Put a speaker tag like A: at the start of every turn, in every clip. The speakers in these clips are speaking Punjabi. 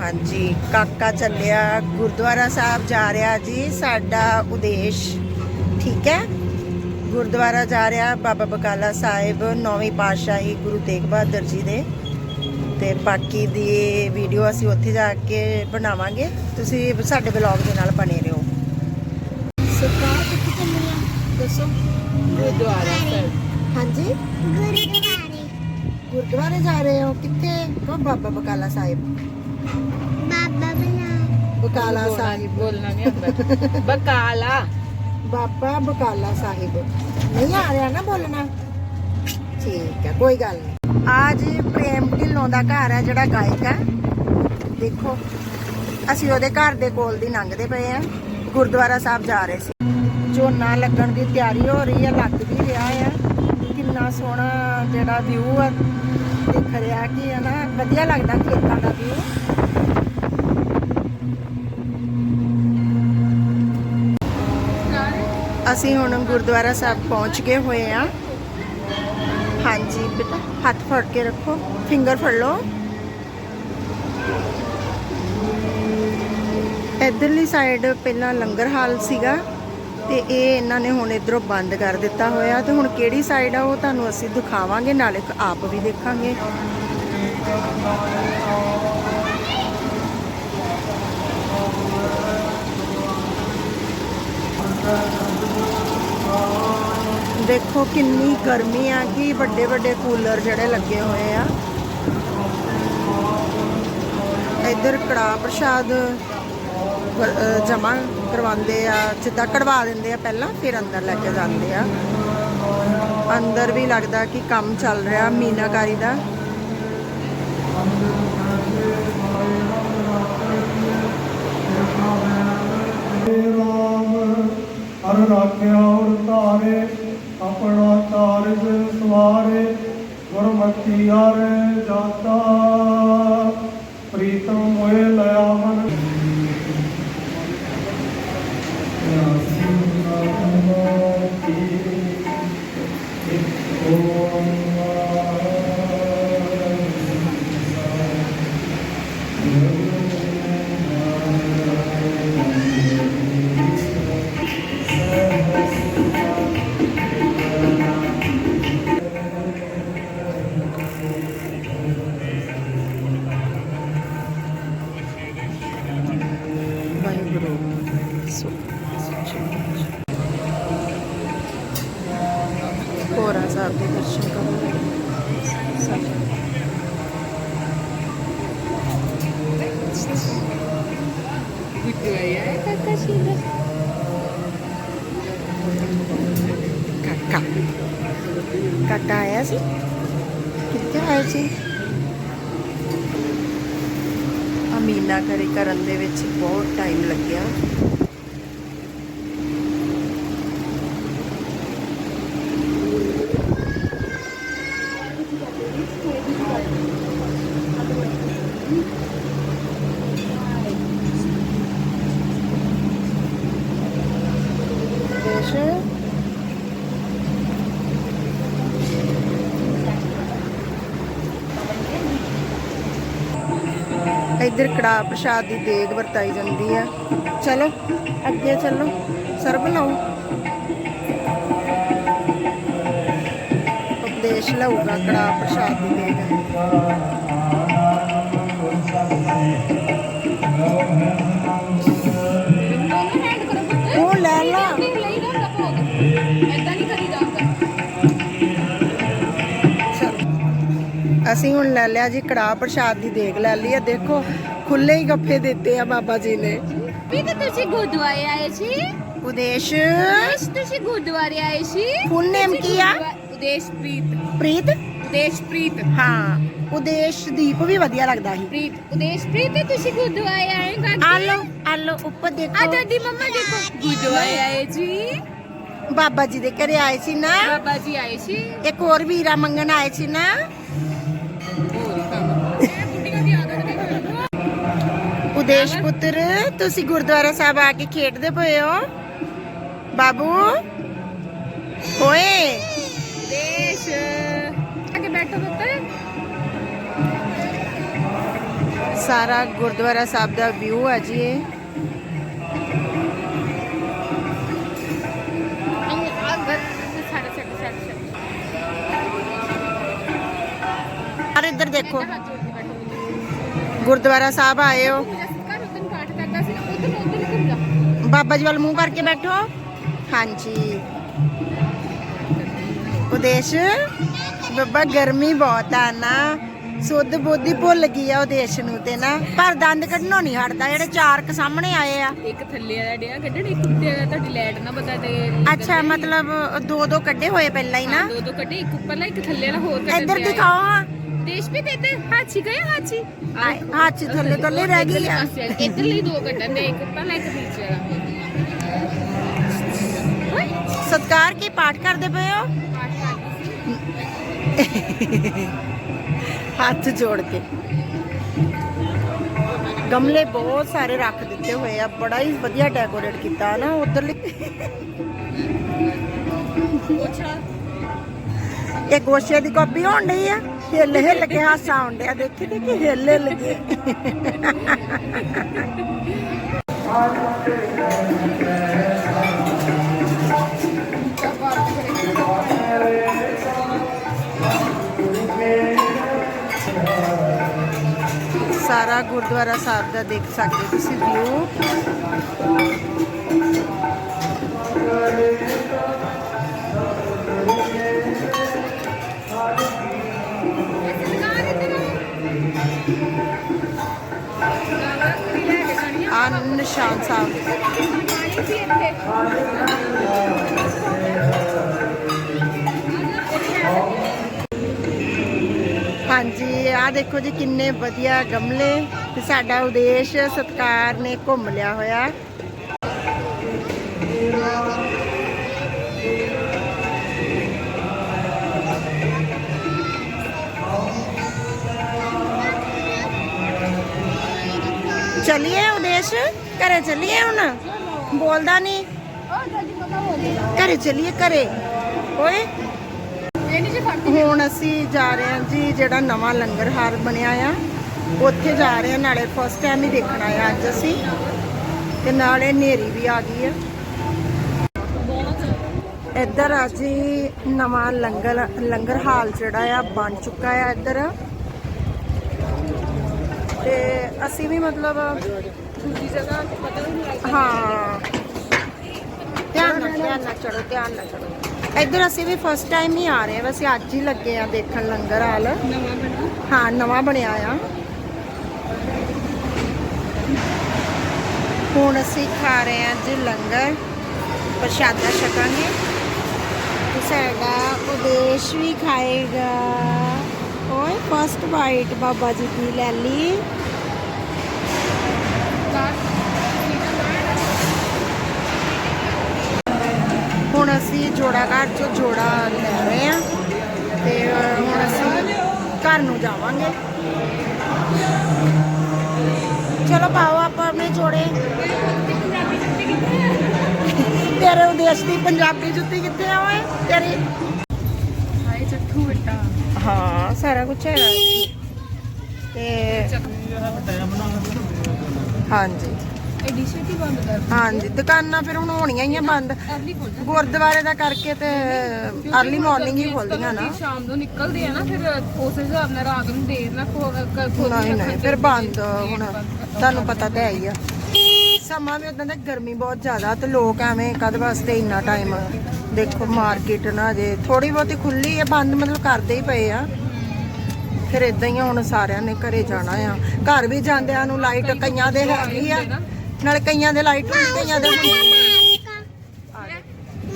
A: ਹਾਂਜੀ ਕਾਕਾ ਚੱਲਿਆ ਗੁਰਦੁਆਰਾ ਸਾਹਿਬ ਜਾ ਰਿਹਾ ਜੀ ਸਾਡਾ ਉਦੇਸ਼ ਠੀਕ ਹੈ? ਗੁਰਦੁਆਰਾ ਜਾ ਰਿਹਾ ਬਾਬਾ ਬਕਾਲਾ ਸਾਹਿਬ ਨੌਵੀਂ ਪਾਤਸ਼ਾਹੀ ਗੁਰੂ ਤੇਗ ਬਹਾਦਰ ਜੀ ਦੇ। ਤੇ ਬਾਕੀ ਦੀ ਵੀਡੀਓ ਅਸੀਂ ਉੱਥੇ ਜਾ ਕੇ ਬਣਾਵਾਂਗੇ। ਤੁਸੀਂ ਸਾਡੇ ਬਲੌਗ ਦੇ ਨਾਲ ਬਣੇ ਰਹੋ। ਸਰਕਾਰ ਕਿੱਥੇ ਚੱਲੀ ਆ? ਦੱਸੋ।
B: ਗੁਰਦੁਆਰਾ ਸਾਹਿਬ।
A: ਹਾਂਜੀ?
C: ਗੁਰਦੁਆਰੇ।
A: ਗੁਰਦੁਆਰੇ ਜਾ ਰਹੇ ਹੋ? ਕਿੱਥੇ? ਕੋ ਬਾਬਾ ਬਕਾਲਾ ਸਾਹਿਬ।
C: ਬਾਬਾ ਬਲਾ
A: ਬਕਾਲਾ ਸਾਹਿਬ
B: ਬੋਲਣਾ ਨਹੀਂ ਆਉਂਦਾ ਬਕਾਲਾ
A: ਬਾਬਾ ਬਕਾਲਾ ਸਾਹਿਬ ਨਹੀਂ ਆ ਰਿਹਾ ਨਾ ਬੋਲਣਾ ਠੀਕ ਹੈ ਕੋਈ ਗੱਲ ਨਹੀਂ ਅੱਜ ਪ੍ਰੇਮ ਢਿੱਲੋਂ ਦਾ ਘਰ ਹੈ ਜਿਹੜਾ ਗਾਇਕ ਹੈ ਦੇਖੋ ਅਸੀਂ ਉਹਦੇ ਘਰ ਦੇ ਕੋਲ ਦੀ ਲੰਘਦੇ ਪਏ ਆ ਗੁਰਦੁਆਰਾ ਸਾਹਿਬ ਜਾ ਰਹੇ ਸੀ ਝੋਨਾ ਲੱਗਣ ਦੀ ਤਿਆਰੀ ਹੋ ਰਹੀ ਹੈ ਲੱਗ ਵੀ ਰਿਹਾ ਆ ਕਿੰਨਾ ਸੋਹਣਾ ਜਿਹੜਾ ਵਿਊ ਆ ਦਿਖ ਰਿਹਾ ਕਿ ਹੈ ਨਾ ਵਧੀਆ ਲੱਗਦਾ ਖੇਤਾਂ ਦਾ ਵਿਊ ਅਸੀਂ ਹੁਣ ਗੁਰਦੁਆਰਾ ਸਾਹਿਬ ਪਹੁੰਚ ਗਏ ਹੋਏ ਆ ਹਾਂਜੀ, ਬੇਟਾ, ਹੱਥ ਫੜ ਕੇ ਰੱਖੋ, ਫਿੰਗਰ ਫੜ ਲਓ। ਇਧਰਲੀ ਸਾਈਡ ਪਹਿਲਾਂ ਲੰਗਰ ਹਾਲ ਸੀਗਾ ਤੇ ਇਹ ਇਹਨਾਂ ਨੇ ਹੁਣ ਇਧਰੋਂ ਬੰਦ ਕਰ ਦਿੱਤਾ ਹੋਇਆ ਤੇ ਹੁਣ ਕਿਹੜੀ ਸਾਈਡ ਆ ਉਹ ਤੁਹਾਨੂੰ ਅਸੀਂ ਦਿਖਾਵਾਂਗੇ, ਨਾਲੇ ਆਪ ਵੀ ਦੇਖਾਂਗੇ। ਦੇਖੋ ਕਿੰਨੀ ਗਰਮੀ ਆ, ਕਿ ਵੱਡੇ ਵੱਡੇ ਕੂਲਰ ਜਿਹੜੇ ਲੱਗੇ ਹੋਏ ਆ। ਇੱਧਰ ਕੜਾ ਪ੍ਰਸ਼ਾਦ ਜਮਾ ਕਰਵਾਉਂਦੇ ਆ, ਜਿੱਦਾਂ ਕਢਵਾ ਦਿੰਦੇ ਆ ਪਹਿਲਾਂ, ਫਿਰ ਅੰਦਰ ਲੈ ਕੇ ਜਾਂਦੇ ਆ। ਅੰਦਰ ਵੀ ਲੱਗਦਾ ਕਿ ਕੰਮ ਚੱਲ ਰਿਹਾ ਮੀਨਾਕਾਰੀ ਦਾ।
D: ਰਾਮ ਹਰ ਰਾਖਿਆ ਔਰ ਧਾਰੇ ਆਪਣਾ ਕਾਰਜ ਸਵਾਰੇ ਗੁਰਮਤੀ ਆਰੇ ਜਾਤਾ। ਪ੍ਰੀਤਮ ਹੋਏ ਲਿਆ ਮਨ
A: ਵਾਹਿਗੁਰੂ ਸੋ ਹੋਰਾ ਸਾਹਿਬ ਦੇ ਦਰਸ਼ਨ ਕਰੋ ਸਭ
B: ਗੁਰਦੁਆਰਾ ਹੈ ਕਾਕਾ ਸ਼ੀਲਾ
A: ਕਾਕਾ ਕਾਕਾ ਕਰਨ ਦੇ ਵਿੱਚ ਬਹੁਤ ਟਾਈਮ ਲੱਗਿਆ ਦੇਸ਼ ਇੱਧਰ ਕੜਾ ਪ੍ਰਸ਼ਾਦ ਦੀ ਦੇਗ ਵਰਤਾਈ ਜਾਂਦੀ ਆ ਚਲੋ, ਅੱਗੇ ਚੱਲੋ। ਸਰਬ ਲਾਓ। ਉਪਦੇਸ਼ ਲਊਗਾ ਕੜਾ ਪ੍ਰਸ਼ਾਦ ਦੀ ਦੇਗ। ਅਸੀਂ ਹੁਣ ਲੈ ਲਿਆ ਜੀ ਕੜਾ ਪ੍ਰਸ਼ਾਦ ਦੀ ਦੇਗ ਲੈ ਲਈ ਆ। ਦੇਖੋ ਖੁੱਲੇ ਹੀ ਗੱਫੇ ਦਿੱਤੇ ਆ ਬਾਬਾ ਜੀ ਨੇ।
C: ਵੀ ਤਾਂ ਤੁਸੀਂ ਗੁਰਦੁਆਰੇ ਆਏ ਸੀ?
A: ਉਦੇਸ਼।
C: ਉਸ ਤੁਸੀਂ ਗੁਰਦੁਆਰੇ ਆਏ ਸੀ?
A: ਫੁੱਲ ਨੇਮ ਕੀ ਆ?
B: ਉਦੇਸ਼ਪ੍ਰੀਤ
A: ਪ੍ਰੀਤ।
B: ਉਦੇਸ਼ਪ੍ਰੀਤ
A: ਹਾਂ ਉਦੇਸ਼ ਦੀਪ ਵੀ ਵਧੀਆ ਲੱਗਦਾ ਸੀ।
B: ਪ੍ਰੀਤ
C: ਉਦੇਸ਼ਪ੍ਰੀਤ ਤੇ ਤੁਸੀਂ ਗੁਰਦੁਆਰੇ ਆਏ
A: ਆ ਲੋ ਆ ਲੋ ਉੱਪਰ
C: ਆ
A: ਦੇਖੋ
C: ਦਾਦੀ ਮੰਮਾ ਦੇਖੋ
B: ਗੁਰਦੁਆਰੇ ਆਏ ਜੀ
A: ਬਾਬਾ ਜੀ ਦੇ ਘਰੇ ਆਏ ਸੀ ਨਾ।
B: ਬਾਬਾ ਜੀ ਆਏ ਸੀ?
A: ਇੱਕ ਹੋਰ ਵੀਰਾ ਮੰਗਣ ਆਏ ਸੀ ਨਾ।
B: ਨਹੀਂ
A: ਉਦੇਸ਼ ਪੁੱਤਰ ਤੁਸੀਂ ਗੁਰਦੁਆਰਾ ਸਾਹਿਬ ਆ ਕੇ ਖੇਡਦੇ ਪਏ ਹੋ ਬਾਬੂ ਓਏ
B: ਦੇਸ਼ ਅੱਗੇ ਬੈਠੋ ਪੁੱਤਰ
A: ਸਾਰਾ ਗੁਰਦੁਆਰਾ ਸਾਹਿਬ ਦਾ ਵਿਊ ਹੈ ਜੀ ਇਹ
B: ਛੱਡ ਛੱਡ ਛੱਡ ਛੱਡ
A: ਔਰ ਇੱਧਰ ਦੇਖੋ ਗੁਰਦੁਆਰਾ ਸਾਹਿਬ ਆਏ ਹੋ
B: ਘਰ ਉਦੋਂ ਪਾਠ ਕਰਦਾ ਸੀ ਨਾ ਉਦੋਂ ਉਦੋਂ ਘੁੰਮਦਾ
A: ਬਾਬਾ ਜੀ ਵੱਲ ਮੂੰਹ ਕਰਕੇ ਬੈਠੋ। ਹਾਂਜੀ। ਉਦੇਸ਼ ਬੱਬਾ ਗਰਮੀ ਬਹੁਤ ਆ ਨਾ। ਸੁੱਧ ਬੁੱਧੀ ਭੁੱਲ ਗਈ ਆ ਉਦੇਸ਼ ਨੂੰ ਤੇ ਨਾ। ਪਰ ਦੰਦ ਕੱਢਣੋਂ ਨਹੀਂ ਹਟਦਾ ਜਿਹੜੇ ਚਾਰ ਕ ਸਾਹਮਣੇ ਆਏ ਆ।
B: ਇੱਕ ਥੱਲੇ ਵਾਲਾ ਡਿਆ ਕੱਢਣ ਇੱਕ ਉੱਤੇ ਵਾਲਾ ਤੁਹਾਡੀ ਲਾਈਟ ਨਾ ਪਤਾ ਤੇ
A: ਅੱਛਾ ਮਤਲਬ ਦੋ ਦੋ ਕੱਢੇ ਹੋਏ ਪਹਿਲਾਂ ਹੀ ਨਾ।
B: ਦੋ ਦੋ ਕੱਢੇ ਇੱਕ ਉੱਪਰਲਾ ਇੱਕ ਥੱਲੇ ਵਾਲਾ ਹੋਰ ਕੱਢਣ
A: ਇੱਧਰ। ਦਿਖਾਓ ਹਾਂ।
B: ਦੇਸ਼ ਵੀ ਤੇ ਇੱਧਰ ਹਾਚੀ ਗਏ ਹਾਚੀ
A: ਆਏ, ਹਾਚੀ ਥੱਲੇ ਥੱਲੇ ਰਹਿ ਗਈ ਆ।
B: ਇੱਧਰ ਲਈ ਦੋ ਕੱਢਣ ਦੇ ਇੱਕ ਉੱਪਰਲਾ ਇੱਕ ਨੀਚੇ ਵਾਲਾ।
A: ਸਤਕਾਰ ਕੀ ਪਾਠ ਕਰਦੇ ਪਏ ਹੋ? ਹੱਥ ਜੋੜ ਕੇ। ਗਮਲੇ ਬਹੁਤ ਸਾਰੇ ਰੱਖ ਦਿੱਤੇ ਹੋਏ ਆ। ਬੜਾ ਹੀ ਵਧੀਆ ਡੈਕੋਰੇਟ ਕੀਤਾ ਨਾ ਉਧਰਲੀ। ਇਹ ਗੋਸ਼ੇ ਦੀ ਕਾਪੀ ਹੋਣ ਡਈ ਆ? ਹਿੱਲ ਹਿੱਲ ਕੇ ਹਾਸਾ ਆਉਣ ਡਿਆ ਦੇਖੀ ਤੇ ਕਿ ਹਿੱਲ ਹਿੱਲ ਕੇ ਸਾਰਾ ਗੁਰਦੁਆਰਾ ਸਾਹਿਬ ਦਾ ਦੇਖ ਸਕਦੇ ਹੋ ਤੁਸੀਂ ਵਿਊ ਆ ਨਿਸ਼ਾਨ ਸਾਹਿਬ। ਹਾਂਜੀ ਆ ਦੇਖੋ ਜੀ ਕਿੰਨੇ ਵਧੀਆ ਗਮਲੇ ਤੇ ਸਾਡਾ ਉਦੇਸ਼ ਸਤਕਾਰ ਨੇ ਘੁੰਮ ਲਿਆ ਹੋਇਆ। ਚਲਿਏ ਉਦੇਸ਼? ਘਰੇ ਚਲਿਏ ਹੁਣ? ਬੋਲਦਾ ਨਹੀਂ। ਘਰੇ ਚਲਿਏ ਘਰੇ। ਓਏ। ਹੁਣ ਅਸੀਂ ਜਾ ਰਹੇ ਹਾਂ ਜੀ, ਜਿਹੜਾ ਨਵਾਂ ਲੰਗਰ ਹਾਲ ਬਣਿਆ ਆ, ਉੱਥੇ ਜਾ ਰਹੇ ਹਾਂ ਨਾਲੇ ਫਸਟ ਟਾਈਮ ਹੀ ਦੇਖਣਾ ਆ ਅੱਜ ਅਸੀਂ। ਤੇ ਨਾਲੇ ਨੇਰੀ ਵੀ ਆ ਗਈ ਆ। ਇੱਧਰ ਆ ਨਵਾਂ ਲੰਗਰ ਲੰਗਰ ਹਾਲ ਜਿਹੜਾ ਆ ਬਣ ਚੁੱਕਾ ਆ ਇੱਧਰ। ਤੇ ਅਸੀਂ ਵੀ ਮਤਲਬ
B: ਦੂਜੀ ਜਗ੍ਹਾ ਪਤਾ ਨਹੀਂ ਲੱਗਦਾ
A: ਹਾਂ। ਧਿਆਨ ਨਾਲ ਧਿਆਨ ਨਾਲ ਚੜੋ ਧਿਆਨ ਨਾਲ ਚੜੋ ਇੱਧਰ ਅਸੀਂ ਵੀ ਫਸਟ ਟਾਈਮ ਹੀ ਆ ਰਹੇ ਹਾਂ ਵੈਸੇ ਅੱਜ ਹੀ ਲੱਗੇ ਆ ਦੇਖਣ ਲੰਗਰ ਹਾਲ।
B: ਨਵਾਂ ਬਣਾ
A: ਹਾਂ ਨਵਾਂ ਬਣਿਆ ਆ। ਹੁਣ ਅਸੀਂ ਖਾ ਰਹੇ ਹਾਂ ਜੀ ਲੰਗਰ ਪ੍ਰਸ਼ਾਦਾ ਛਕਾਂਗੇ। ਸਾਡਾ ਉਦੇਸ਼ ਵੀ ਖਾਏਗਾ। ਓਏ ਫਸਟ ਬਾਈਟ ਬਾਬਾ ਜੀ ਦੀ ਲੈ ਲਈ ਹੁਣ ਅਸੀਂ ਜੋੜਾ ਘਾਟ ਚੋਂ ਜੋੜਾ ਲੈ ਰਹੇ ਹਾਂ ਤੇ ਹੁਣ ਅਸੀਂ ਘਰ ਨੂੰ ਜਾਵਾਂਗੇ। ਚਲੋ ਪਾਓ ਆਪਾਂ ਆਪਣੇ ਜੋੜੇ। ਤੇਰੇ ਉਦੇਸ਼ ਦੀ ਪੰਜਾਬੀ ਜੁੱਤੀ ਕਿੱਥੇ ਆ ਓਏ? ਤੇਰੀ ਹਾਂ ਸਾਰਾ ਕੁਝ ਹੈਗਾ ਇੱਥੇ। ਤੇ ਹਾਂਜੀ।
B: ਬੰਦ ਕਰ
A: ਹਾਂਜੀ ਦੁਕਾਨਾਂ ਫਿਰ ਹੁਣ ਹੋਣੀਆਂ ਹੀ ਆ ਬੰਦ।
B: ਅਰਲੀ ਖੋਲ
A: ਗੁਰਦੁਆਰੇ ਦਾ ਕਰਕੇ ਤੇ ਅਰਲੀ ਮਾਰਨਿੰਗ ਹੀ ਖੋਲਦੀਆਂ ਨਾ।
B: ਸ਼ਾਮ ਨੂੰ ਨਿਕਲਦੇ ਆ ਨਾ ਫਿਰ ਉਸ ਹਿਸਾਬ ਨਾਲ ਰਾਤ ਨੂੰ ਦੇਰ ਨਾਲ ਖੋ ਖੋਲ
A: ਨਹੀਂ ਨਹੀਂ ਫਿਰ ਬੰਦ ਹੁਣ। ਤੁਹਾਨੂੰ ਪਤਾ ਤਾਂ ਹੈ ਹੀ ਆ। ਸਮਾਂ ਵੀ ਉਦਾਂ ਦਾ ਗਰਮੀ ਬਹੁਤ ਜ਼ਿਆਦਾ ਤੇ ਲੋਕ ਐਵੇਂ ਕਦ ਵਾਸਤੇ ਇੰਨਾ ਟਾਈਮ ਦੇਖੋ ਮਾਰਕੀਟ ਨਾ ਜੇ ਥੋੜੀ ਬਹੁਤੀ ਖੁੱਲੀ ਹੈ ਬੰਦ ਮਤਲਬ ਕਰਦੇ ਹੀ ਪਏ ਆ। ਫਿਰ ਇਦਾਂ ਹੀ ਆ, ਹੁਣ ਸਾਰਿਆਂ ਨੇ ਘਰੇ ਜਾਣਾ ਆ। ਘਰ ਵੀ ਜਾਂਦਿਆਂ ਨੂੰ ਲਾਈਟ ਕਈਆਂ ਦੇ ਹੈਗੀ ਆ ਨਾਲੇ ਕਈਆਂ ਦੇ ਲਾਈਟ ਨਹੀਂ ਕਈਆਂ ਦੇ ਹੁੰਦੀ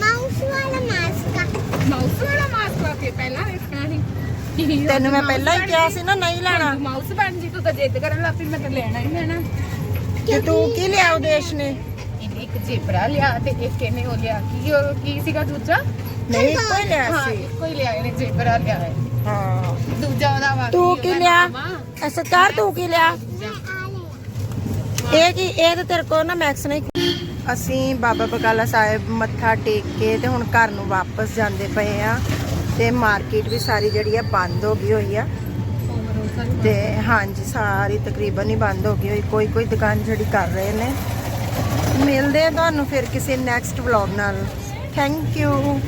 C: ਮਾਊਸ ਵਾਲਾ ਮਾਸਕ
B: ਮਾਊਸ ਵਾਲਾ ਮਾਸਕ ਲਾ ਕੇ ਪਹਿਲਾਂ ਵੇਖਣਾ ਨਹੀਂ
A: ਤੈਨੂੰ ਮੈਂ ਪਹਿਲਾਂ ਹੀ ਕਿਹਾ ਸੀ ਨਾ ਨਹੀਂ ਲੈਣਾ।
B: ਮਾਊਸ ਬਣ ਜੀ ਤੂੰ ਤਾਂ ਜਿੱਦ ਕਰਨ ਲੱਗ ਪਈ ਮੈਂ ਤਾਂ ਲੈਣਾ ਹੀ ਲੈਣਾ।
A: ਕਿ ਤੂੰ ਕੀ ਲਿਆ ਉਦੇਸ਼ ਨੇ?
B: ਇਹਨੇ ਇੱਕ ਜੇਬਰਾ ਲਿਆ ਤੇ ਇੱਕ ਇਹਨੇ ਉਹ ਲਿਆ। ਕੀ ਉਹ ਕੀ ਸੀਗਾ ਦੂਜਾ?
A: ਨਹੀਂ ਹੀ ਲਿਆ
B: ਹਾਂ
A: ਸੀ।
B: ਇੱਕੋ ਹੀ ਲਿਆ ਇਹਨੇ ਜੇਬਰਾ ਲਿਆ ਹੈ।
A: ਹਾਂ।
B: ਦੂਜਾ ਉਹਦਾ ਵਾ
A: ਤੂੰ
B: ਕੀ
A: ਲਿਆ? ਸਰਕਾਰ ਤੂੰ ਕੀ ਲਿਆ? ਇਹ ਕੀ ਇਹ ਤਾਂ ਤੇਰੇ ਕੋਲ ਨਾ ਮੈਕਸ ਨੇ ਅਸੀਂ ਬਾਬਾ ਬਕਾਲਾ ਸਾਹਿਬ ਮੱਥਾ ਟੇਕ ਕੇ ਤੇ ਹੁਣ ਘਰ ਨੂੰ ਵਾਪਸ ਜਾਂਦੇ ਪਏ ਆ ਤੇ ਮਾਰਕੀਟ ਵੀ ਸਾਰੀ ਜਿਹੜੀ ਆ ਬੰਦ ਹੋ ਗਈ ਹੋਈ ਆ। ਤੇ ਹਾਂਜੀ, ਸਾਰੀ ਤਕਰੀਬਨ ਹੀ ਬੰਦ ਹੋ ਗਈ ਹੋਈ। ਕੋਈ ਕੋਈ ਦੁਕਾਨ ਜਿਹੜੀ ਕਰ ਰਹੇ ਨੇ। ਮਿਲਦੇ ਆ ਤੁਹਾਨੂੰ ਫਿਰ ਕਿਸੇ ਨੈਕਸਟ ਵਲੌਗ ਨਾਲ। Thank you